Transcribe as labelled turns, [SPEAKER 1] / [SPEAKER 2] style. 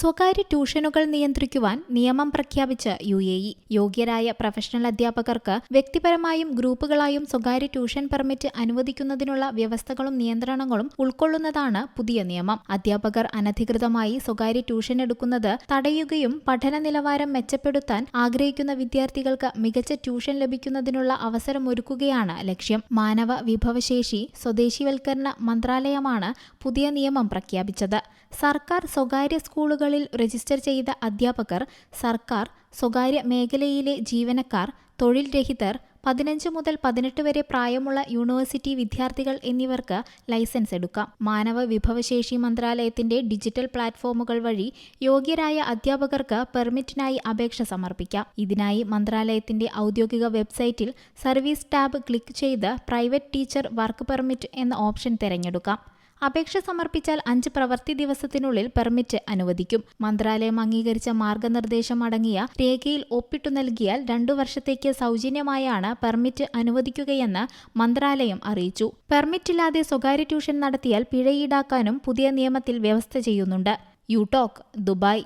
[SPEAKER 1] സ്വകാര്യ ട്യൂഷനുകൾ നിയന്ത്രിക്കുവാൻ നിയമം പ്രഖ്യാപിച്ച യു എ ഇ. യോഗ്യരായ പ്രൊഫഷണൽ അധ്യാപകർക്ക് വ്യക്തിപരമായും ഗ്രൂപ്പുകളായും സ്വകാര്യ ട്യൂഷൻ പെർമിറ്റ് അനുവദിക്കുന്നതിനുള്ള വ്യവസ്ഥകളും നിയന്ത്രണങ്ങളും ഉൾക്കൊള്ളുന്നതാണ് പുതിയ നിയമം. അധ്യാപകർ അനധികൃതമായി സ്വകാര്യ ട്യൂഷൻ എടുക്കുന്നത് തടയുകയും പഠന നിലവാരം മെച്ചപ്പെടുത്താൻ ആഗ്രഹിക്കുന്ന വിദ്യാർത്ഥികൾക്ക് മികച്ച ട്യൂഷൻ ലഭിക്കുന്നതിനുള്ള അവസരമൊരുക്കുകയാണ് ലക്ഷ്യം. മാനവ വിഭവശേഷി സ്വദേശിവൽക്കരണ മന്ത്രാലയമാണ് പുതിയ നിയമം പ്രഖ്യാപിച്ചത്. സർക്കാർ സ്വകാര്യ സ്കൂളുകളിൽ രജിസ്റ്റർ ചെയ്ത അധ്യാപകർ സർക്കാർ സ്വകാര്യ മേഖലയിലെ ജീവനക്കാർ തൊഴിൽ രഹിതർ പതിനഞ്ച് മുതൽ പതിനെട്ട് വരെ പ്രായമുള്ള യൂണിവേഴ്സിറ്റി വിദ്യാർത്ഥികൾ എന്നിവർക്ക് ലൈസൻസ് എടുക്കാം. മാനവ വിഭവശേഷി മന്ത്രാലയത്തിന്റെ ഡിജിറ്റൽ പ്ലാറ്റ്ഫോമുകൾ വഴി യോഗ്യരായ അധ്യാപകർക്ക് പെർമിറ്റിനായി അപേക്ഷ സമർപ്പിക്കാം. ഇതിനായി മന്ത്രാലയത്തിന്റെ ഔദ്യോഗിക വെബ്സൈറ്റിൽ സർവീസ് ടാബ് ക്ലിക്ക് ചെയ്ത് പ്രൈവറ്റ് ടീച്ചർ വർക്ക് പെർമിറ്റ് എന്ന ഓപ്ഷൻ തിരഞ്ഞെടുക്കാം. അപേക്ഷ സമർപ്പിച്ചാൽ അഞ്ച് പ്രവൃത്തി ദിവസത്തിനുള്ളിൽ പെർമിറ്റ് അനുവദിക്കും. മന്ത്രാലയം അംഗീകരിച്ച മാർഗനിർദ്ദേശം അടങ്ങിയ രേഖയിൽ ഒപ്പിട്ടു നൽകിയാൽ രണ്ടു വർഷത്തേക്ക് സൗജന്യമായാണ് പെർമിറ്റ് അനുവദിക്കുകയെന്ന് മന്ത്രാലയം അറിയിച്ചു. പെർമിറ്റ് ഇല്ലാതെ സ്വകാര്യ ട്യൂഷൻ നടത്തിയാൽ പിഴ ഈടാക്കാനും പുതിയ നിയമത്തിൽ വ്യവസ്ഥ ചെയ്യുന്നുണ്ട്. യുടോക് ദുബായ്.